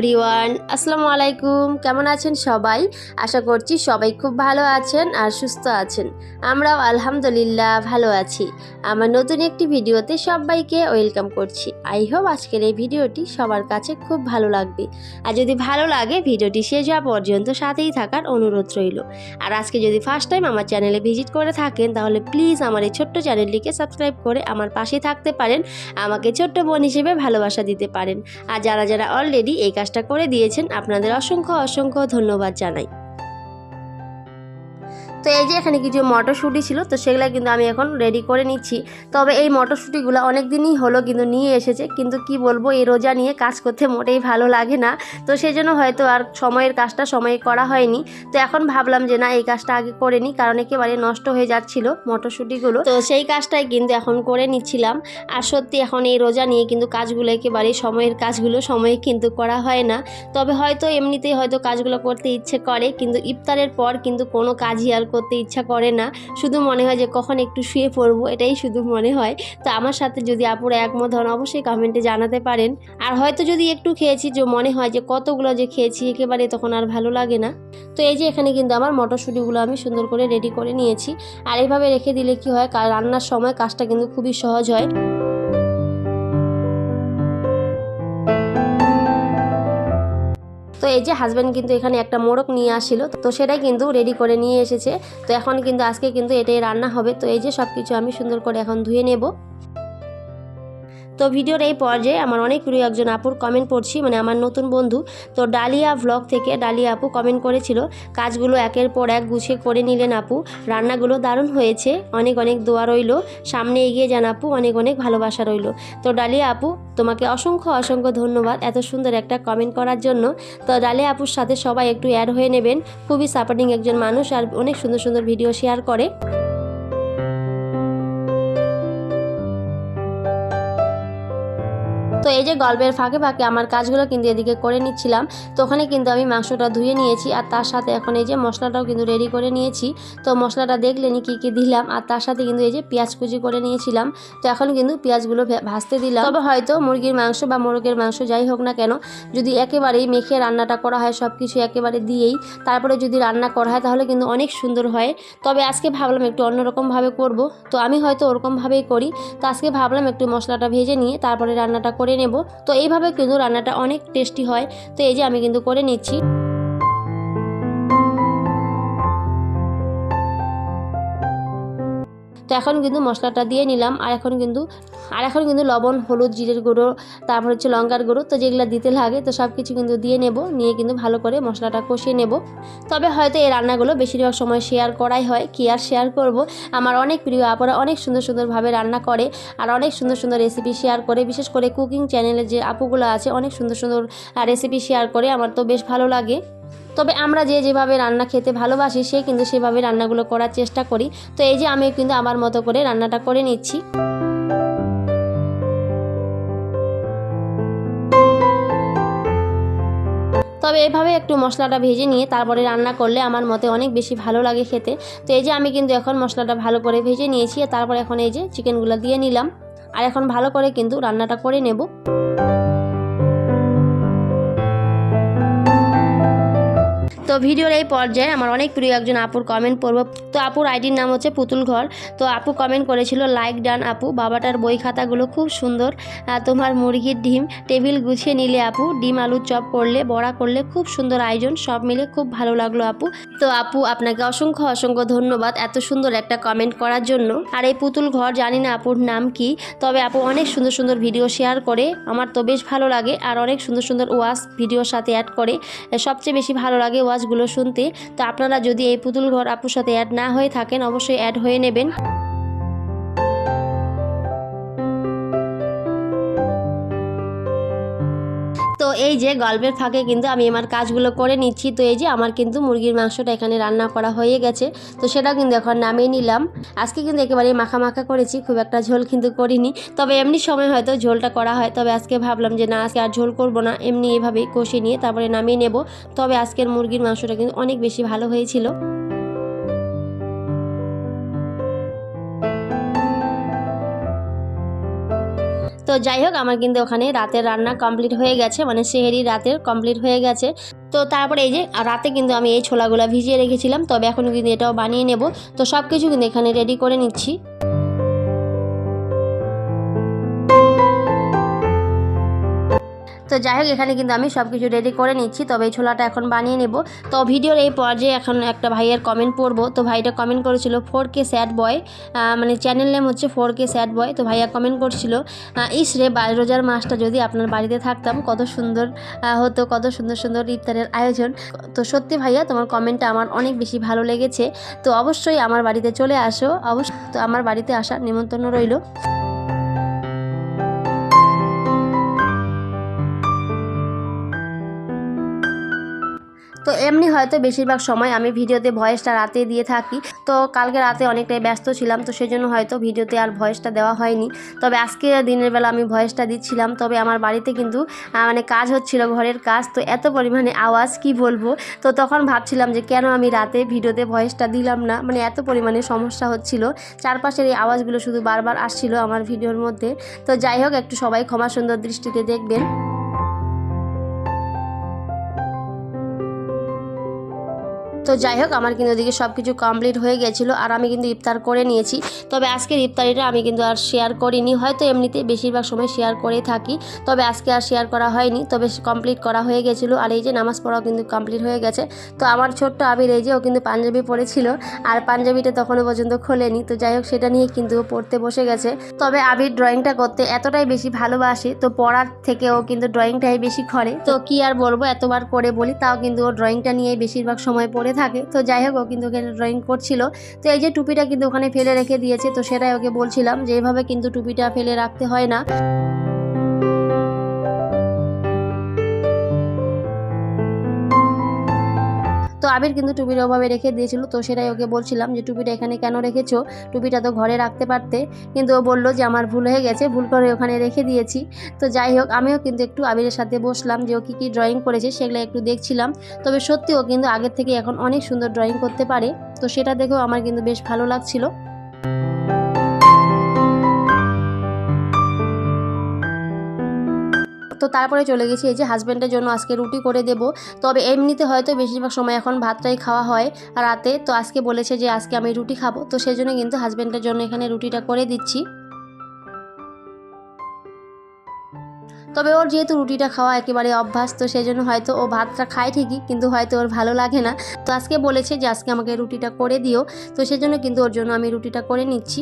Everyone আসসালামু আলাইকুম কেমন আছেন সবাই? আশা করছি সবাই খুব ভালো আছেন আর সুস্থ আছেন। আমরাও আলহামদুলিল্লাহ ভালো আছি। আমার নতুন একটি ভিডিওতে সবাইকে ওয়েলকাম করছি। আই হোপ আজকের এই ভিডিওটি সবার কাছে খুব ভালো লাগবে। আর যদি ভালো লাগে, ভিডিওটি শেষ হওয়া পর্যন্ত সাথেই থাকার অনুরোধ রইল। আর আজকে যদি ফার্স্ট টাইম আমার চ্যানেলে ভিজিট করে থাকেন, তাহলে প্লিজ আমার এই ছোট্ট চ্যানেলটিকে সাবস্ক্রাইব করে আমার পাশে থাকতে পারেন। আমাকে ছোট্ট বোন হিসেবে ভালোবাসা দিতে পারেন। আর যারা যারা অলরেডি এই কাজটা করে দিয়েছেন। আপনাদের অসংখ্য অসংখ্য ধন্যবাদ জানাই। তো এই যে এখানে কিছু মটরশুঁটি ছিল, তো সেগুলো কিন্তু আমি এখন রেডি করে নিচ্ছি। তবে এই মটরশুঁটিগুলো অনেক দিনই হলো কিন্তু নিয়ে এসেছে, কিন্তু কি বলব, এই রোজা নিয়ে কাজ করতে মোটেই ভালো লাগে না। তো সেই জন্য হয়তো আর সময়ের কাজটা সময়ে করা হয়নি। তো এখন ভাবলাম যে না, এই কাজটা আগে করে নিই, কারণ একেবারে নষ্ট হয়ে যাচ্ছিল মটরশুঁটিগুলো। তো সেই কাজটাই কিন্তু এখন করে নিচ্ছিলাম। আর সত্যি এখন এই রোজা নিয়ে কিন্তু কাজগুলো একেবারে সময়ের কাজগুলো সময়ে কিন্তু করা হয় না। তবে হয়তো এমনিতেই হয়তো কাজগুলো করতে ইচ্ছে করে, কিন্তু ইফতারের পর কিন্তু কোনো কাজই আর করতে ইচ্ছা করে না। শুধু মনে হয় যে কখন একটু শুয়ে পড়ব, এটাই শুধু মনে হয়। তো আমার সাথে যদি আপুরা একমত হন, অবশ্যই কমেন্টে জানাতে পারেন। আর হয়তো যদি একটু খেয়েছি, যে মনে হয় যে কতগুলো যে খেয়েছি, একেবারে তখন আর ভালো লাগে না। তো এই যে এখানে কিন্তু আমার মটরশুঁটিগুলো আমি সুন্দর করে রেডি করে নিয়েছি। আর এইভাবে রেখে দিলে কি হয় রান্নার সময় কাজটা কিন্তু খুবই সহজ হয়। এই যে হাজব্যান্ড কিন্তু এখানে একটা মোড়ক নিয়ে আসিল তো সেটাই কিন্তু রেডি করে নিয়ে এসেছে। তো এখন কিন্তু আজকে কিন্তু এটাই রান্না হবে। তো এই যে সব কিছু আমি সুন্দর করে এখন ধুয়ে নেব। তো ভিডিওর এই পর্যায়ে আমার অনেক প্রিয় একজন আপুর কমেন্ট পড়ছি মানে আমার নতুন বন্ধু। তো ডালিয়া ভ্লগ থেকে ডালিয়া আপু কমেন্ট করেছিল, কাজগুলো একের পর এক গুছিয়ে করে নিলেন আপু। রান্নাগুলো দারুণ হয়েছে, অনেক অনেক দোয়া রইল। সামনে এগিয়ে যান আপু, অনেক অনেক ভালোবাসা রইল। তো ডালিয়া আপু, তোমাকে অসংখ্য অসংখ্য ধন্যবাদ এত সুন্দর একটা কমেন্ট করার জন্য। তো ডালিয়া আপুর সাথে সবাই একটু অ্যাড হয়ে নেবেন। খুবই সাপোর্টিং একজন মানুষ আর অনেক সুন্দর সুন্দর ভিডিও শেয়ার করে। তো এই যে গল্পের ফাঁকে ফাঁকে আমার কাজগুলো কিন্তু এদিকে করে নিচ্ছিলাম, তো ওখানে কিন্তু আমি মাংসটা ধুয়ে নিয়েছি আর তার সাথে এখন এই যে মশলাটাও কিন্তু রেডি করে নিয়েছি। তো মশলাটা দেখলেনি কী কী দিলাম আর তার সাথে কিন্তু এই যে পেঁয়াজ কুচি করে নিয়েছিলাম, তো এখন কিন্তু পেঁয়াজগুলো ভাজতে দিলাম। তবে হয়তো মুরগির মাংস বা মোরগের মাংস যাই হোক না কেন, যদি একেবারেই মেখে রান্নাটা করা হয় সব কিছু একেবারে দিয়েই তারপরে যদি রান্না করা হয় তাহলে কিন্তু অনেক সুন্দর হয়। তবে আজকে ভাবলাম একটু অন্যরকমভাবে করব, তো আমি হয়তো ওরকমভাবেই করি। তো আজকে ভাবলাম একটু মশলাটা ভেজে নিয়ে তারপরে রান্নাটা করে নেব। তো এইভাবে কিন্তু রান্নাটা অনেক টেস্টি হয়। তো এই যে আমি কিন্তু করে নিচ্ছি। তো এখন কিন্তু মশলাটা দিয়ে নিলাম। আর এখন কিন্তু আর এখন কিন্তু লবণ, হলুদ, জিরের গুঁড়ো, তারপর হচ্ছে লঙ্কার গুঁড়ো, তো যেগুলো দিতে লাগে, তো সব কিছু কিন্তু দিয়ে নেব। নিয়ে কিন্তু ভালো করে মশলাটা কষিয়ে নেব। তবে হয়তো এই রান্নাগুলো বেশিরভাগ সময় শেয়ার করাই হয়। কি আর শেয়ার করব? আমার অনেক প্রিয় আপুরা অনেক সুন্দর সুন্দরভাবে রান্না করে আর অনেক সুন্দর সুন্দর রেসিপি শেয়ার করে। বিশেষ করে কুকিং চ্যানেলে যে আপুগুলো আছে, অনেক সুন্দর সুন্দর রেসিপি শেয়ার করে। আমার তো বেশ ভালো লাগে। তবে আমরা যে যেভাবে রান্না খেতে ভালোবাসি, সে কিন্তু সেভাবে রান্নাগুলো করার চেষ্টা করি। তো এই যে আমি কিন্তু আমার মতো করে রান্নাটা করে নিচ্ছি। তবে এভাবে একটু মশলাটা ভেজে নিয়ে তারপরে রান্না করলে আমার মতে অনেক বেশি ভালো লাগে খেতে। তো এই যে আমি কিন্তু এখন মশলাটা ভালো করে ভেজে নিয়েছি, তারপরে এখন এই যে চিকেনগুলো দিয়ে নিলাম। আর এখন ভালো করে কিন্তু রান্নাটা করে নেব। তো ভিডিওর এই পর্যায়ে আমার অনেক প্রিয় একজন আপুর কমেন্ট পড়ব। তো আপুর আইডির নাম হচ্ছে পুতুল ঘর। তো আপু কমেন্ট করেছিল লাইক ডান আপু। বাবাটার বই খাতাগুলো খুব সুন্দর। তোমার মুরগির ডিম, টেবিল গুছিয়ে নিলে আপু। ডিম আলুর চপ করলে, বড়া করলে খুব সুন্দর আয়োজন। সব মিলে খুব ভালো লাগল আপু। তো আপু, আপনাকে অসংখ্য অসংখ্য ধন্যবাদ এত সুন্দর একটা কমেন্ট করার জন্য। আর এই পুতুল ঘর জানি না আপুর নাম কি, তবে আপু অনেক সুন্দর সুন্দর ভিডিও শেয়ার করে। আমার তো বেশ ভালো লাগে। আর অনেক সুন্দর সুন্দর ওয়াজ ভিডিওর সাথে অ্যাড করে। সবচেয়ে বেশি ভালো লাগে ওয়াজগুলো শুনতে। তো আপনারা যদি এই পুতুল ঘর আপুর সাথে অ্যাড না হয়ে থাকেন, অবশ্যই অ্যাড হয়ে নেবেন। এই যে গল্পের ফাঁকে কিন্তু আমি আমার কাজগুলো করে নিচ্ছি। তো এই যে আমার কিন্তু মুরগির মাংসটা এখানে রান্না করা হয়ে গেছে। তো সেটাও কিন্তু এখন নামিয়ে নিলাম। আজকে কিন্তু একেবারে মাখা মাখা করেছি, খুব একটা ঝোল কিন্তু করিনি। তবে এমনি সময় হয়তো ঝোলটা করা হয়। তবে আজকে ভাবলাম যে না, আজকে আর ঝোল করব না। এমনি এভাবেই কষিয়ে নিয়ে তারপরে নামিয়ে নেব। তবে আজকের মুরগির মাংসটা কিন্তু অনেক বেশি ভালো হয়েছিল। তো যাই হোক, আমার কিন্তু ওখানে রাতের রান্না কমপ্লিট হয়ে গেছে মানে সেহেরি রাতের কমপ্লিট হয়ে গেছে। তো তারপরে এই যে রাতে কিন্তু আমি এই ছোলাগুলো ভিজিয়ে রেখেছিলাম, তবে এখন কিন্তু এটাও বানিয়ে নেব। তো সব কিছু কিন্তু এখানে রেডি করে নিচ্ছি। তো যাই হোক, এখানে কিন্তু আমি সব কিছু রেডি করে নিচ্ছি। তবে এই ছোলাটা এখন বানিয়ে নেব। তো ভিডিওর এই পর্যায়ে এখন একটা ভাইয়ের কমেন্ট পড়ব। তো ভাইটা কমেন্ট করেছিল ফোর কে স্যাড বয় মানে চ্যানেল নেম হচ্ছে ফোর কে স্যাড বয় তো ভাইয়া কমেন্ট করছিল ইস রে রোজার মাসটা যদি আপনার বাড়িতে থাকতাম, কত সুন্দর হতো, কত সুন্দর সুন্দর ইফতারের আয়োজন। তো সত্যি ভাইয়া, তোমার কমেন্টটা আমার অনেক বেশি ভালো লেগেছে। তো অবশ্যই আমার বাড়িতে চলে আসো। অবশ্য তো আমার বাড়িতে আসার নিমন্ত্রণ রইল। তো এমনি হয়তো বেশিরভাগ সময় আমি ভিডিওতে ভয়েসটা রাতে দিয়ে থাকি। তো কালকে রাতে অনেকটাই ব্যস্ত ছিলাম, তো সেজন্য হয়তো ভিডিওতে আর ভয়েসটা দেওয়া হয়নি। তবে আজকে দিনের বেলা আমি ভয়েসটা দিচ্ছিলাম, তবে আমার বাড়িতে কিন্তু মানে কাজ হচ্ছিল, ঘরের কাজ, তো এত পরিমাণে আওয়াজ, কি বলব? তো তখন ভাবছিলাম যে কেন আমি রাতে ভিডিওতে ভয়েসটা দিলাম না? মানে এত পরিমাণে সমস্যা হচ্ছিল। চারপাশের এই আওয়াজগুলো শুধু বারবার আসছিল আমার ভিডিওর মধ্যে। তো যাই হোক, একটু সবাই ক্ষমা সুন্দর দৃষ্টিতে দেখবেন। তো যাই হোক, আমার কিন্তু ওদিকে সব কিছু কমপ্লিট হয়ে গেছিল আর আমি কিন্তু ইফতার করে নিয়েছি। তবে আজকের ইফতারিটা আমি কিন্তু আর শেয়ার করিনি। হয়তো এমনিতে বেশিরভাগ সময় শেয়ার করে থাকি, তবে আজকে আর শেয়ার করা হয়নি। তবে কমপ্লিট করা হয়ে গেছিল আর এই যে নামাজ পড়াও কিন্তু কমপ্লিট হয়ে গেছে। তো আমার ছোট্ট আবির এই যে ও কিন্তু পাঞ্জাবি পরেছিল আর পাঞ্জাবিটা তখনও পর্যন্ত খোলেনি। তো যাই হোক, সেটা নিয়ে কিন্তু ও পড়তে বসে গেছে। তবে আবির ড্রয়িংটা করতে এতটাই বেশি ভালোবাসে, তো পড়ার থেকে ও কিন্তু ড্রয়িংটাই বেশি করে। তো কি আর বলব, এতবার করে বলি, তাও কিন্তু ও ড্রয়িংটা নিয়েই বেশিরভাগ সময় পড়ে থাকে। তো যাই হোক, ও কিন্তু ওকে ড্রয়িং করছিল। তো এই যে টুপিটা কিন্তু ওখানে ফেলে রেখে দিয়েছে, তো সেটাই ওকে বলছিলাম যে এইভাবে কিন্তু টুপিটা ফেলে রাখতে হয় না। আবির কিন্তু টুপিটা ওভাবে রেখে দিয়েছিল, তো সেটাই ওকে বলছিলাম যে, টুপিটা এখানে কেন রেখেছো? টুপিটা তো ঘরে রাখতে পারতে। কিন্তু ও বলল যে, আমার ভুল হয়ে গেছে, ভুল করে ওখানে রেখে দিয়েছি। তো যাই হোক, আমিও কিন্তু একটু আবিরের সাথে বসলাম যে, ও কী কী ড্রয়িং করেছে সেগুলো একটু দেখছিলাম। তবে সত্যি ও কিন্তু আগের থেকে এখন অনেক সুন্দর ড্রয়িং করতে পারে। তো সেটা দেখেও আমার কিন্তু বেশ ভালো লাগছিল। তো তারপরে চলে গেছি এই যে হাজব্যান্ডের জন্য আজকে রুটি করে দেব। তবে এমনিতে হয়তো বেশিরভাগ সময় এখন ভাতটাই খাওয়া হয় রাতে। তো আজকে বলেছে যে আজকে আমি রুটি খাব। তো সেজন্য কিন্তু হাজব্যান্ডের জন্য এখানে রুটিটা করে দিচ্ছি। তবে ওর যেহেতু রুটিটা খাওয়া একেবারে অভ্যাস, তো সেই জন্য হয়তো ও ভাতটা খায় ঠিকই, কিন্তু হয়তো ওর ভালো লাগে না। তো আজকে বলেছে যে আজকে আমাকে রুটিটা করে দিও। তো সেজন্য কিন্তু ওর জন্য আমি রুটিটা করে নিচ্ছি।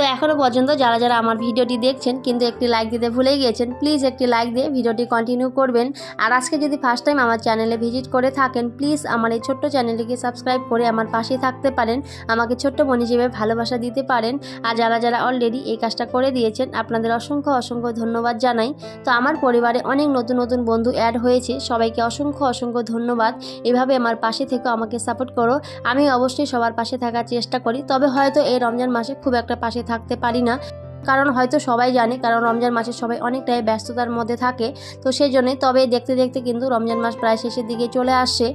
তো এখনও পর্যন্ত যারা যারা আমার ভিডিওটি দেখছেন, কিন্তু একটি লাইক দিতে ভুলে গিয়েছেন প্লিজ একটি লাইক দিয়ে ভিডিওটি কন্টিনিউ করবেন। আর আজকে যদি ফার্স্ট টাইম আমার চ্যানেলে ভিজিট করে থাকেন প্লিজ আমার এই ছোট্ট চ্যানেলটিকে সাবস্ক্রাইব করে আমার পাশে থাকতে পারেন। আমাকে ছোট্ট বোন হিসেবে ভালোবাসা দিতে পারেন। আর যারা যারা অলরেডি এই কাজটা করে দিয়েছেন, আপনাদের অসংখ্য অসংখ্য ধন্যবাদ জানাই। তো আমার পরিবারে অনেক নতুন নতুন বন্ধু অ্যাড হয়েছে, সবাইকে অসংখ্য অসংখ্য ধন্যবাদ। এভাবে আমার পাশে থেকে আমাকে সাপোর্ট করো। আমি অবশ্যই সবার পাশে থাকার চেষ্টা করি। তবে হয়তো এই রমজান মাসে খুব একটা পাশে থাকতে পারি না। কারণ হয়তো সবাই জানে, কারণ রমজান মাসে সবাই অনেকটাই ব্যস্ততার মধ্যে থাকে। তো সেই জন্যে তবে দেখতে দেখতে কিন্তু রমজান মাস প্রায় শেষের দিকে চলে আসে।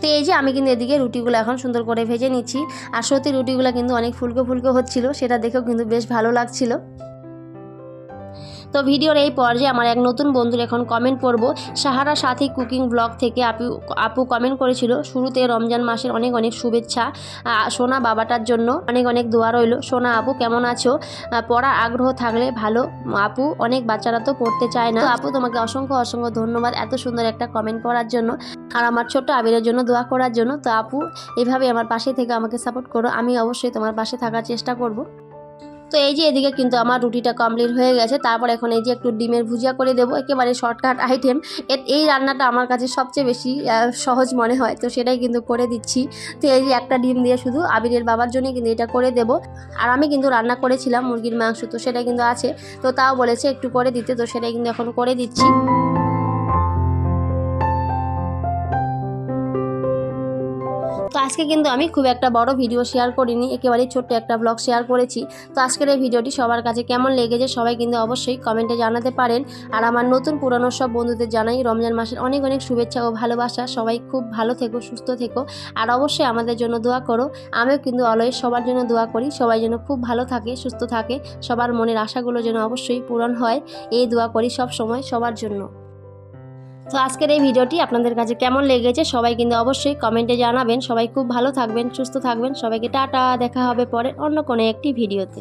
তো এই যে আমি কিন্তু এদিকে রুটিগুলো এখন সুন্দর করে ভেজে নিচ্ছি। আর সত্যি রুটিগুলো কিন্তু অনেক ফুলকো ফুলকো হচ্ছিল, সেটা দেখেও কিন্তু বেশ ভালো লাগছিল। তো ভিডিওর এই পর্যায়ে আমার এক নতুন বন্ধুর এখন কমেন্ট পড়ব। সাহারা সাথী কুকিং ব্লগ থেকে আপু আপু কমেন্ট করেছিল, শুরুতে রমজান মাসের অনেক অনেক শুভেচ্ছা সোনা বাবাটার জন্য অনেক অনেক দোয়া রইল। সোনা আপু কেমন আছো? পড়ার আগ্রহ থাকলে ভালো। আপু অনেক বাচ্চারা তো পড়তে চায় না। আপু তোমাকে অসংখ্য অসংখ্য ধন্যবাদ এত সুন্দর একটা কমেন্ট করার জন্য আর আমার ছোট্ট আবিরের জন্য দোয়া করার জন্য। তো আপু এভাবে আমার পাশে থেকে আমাকে সাপোর্ট করো। আমি অবশ্যই তোমার পাশে থাকার চেষ্টা করব। তো এই যে এদিকে কিন্তু আমার রুটিটা কমপ্লিট হয়ে গেছে। তারপর এখন এই যে একটু ডিমের ভুজিয়া করে দেবো, একেবারে শর্টকাট আইটেম এই রান্নাটা আমার কাছে সবচেয়ে বেশি সহজ মনে হয়। তো সেটাই কিন্তু করে দিচ্ছি। তো এই যে একটা ডিম দিয়ে শুধু আবিরের বাবার জন্যই কিন্তু এটা করে দেব। আর আমি কিন্তু রান্না করেছিলাম মুরগির মাংস, তো সেটা কিন্তু আছে। তো তাও বলেছে একটু করে দিতে, তো সেটাই কিন্তু এখন করে দিচ্ছি। তো আজকে কিন্তু আমি খুব একটা বড় ভিডিও শেয়ার করিনি, একেবারেই ছোট্ট একটা ব্লগ শেয়ার করেছি। তো আজকের এই ভিডিওটি সবার কাছে কেমন লেগেছে সবাই কিন্তু অবশ্যই কমেন্টে জানাতে পারেন। আর আমার নতুন পুরনো সব বন্ধুদের জানাই, রমজান মাসের অনেক অনেক শুভেচ্ছা ও ভালোবাসা। সবাই খুব ভালো থেকো, সুস্থ থেকো। আর অবশ্যই আমাদের জন্য দোয়া করো। আমিও কিন্তু অলওয়েজ সবার জন্য দোয়া করি, সবাই যেন খুব ভালো থাকে, সুস্থ থাকে। সবার মনের আশাগুলো যেন অবশ্যই পূরণ হয়। এই দোয়া করি সব সময় সবার জন্য। তো আজকের এই ভিডিওটি আপনাদের কাছে কেমন লেগেছে সবাই কিন্তু অবশ্যই কমেন্টে জানাবেন। সবাই খুব ভালো থাকবেন, সুস্থ থাকবেন। সবাইকে টাটা, দেখা হবে পরে অন্য কোনো একটি ভিডিওতে।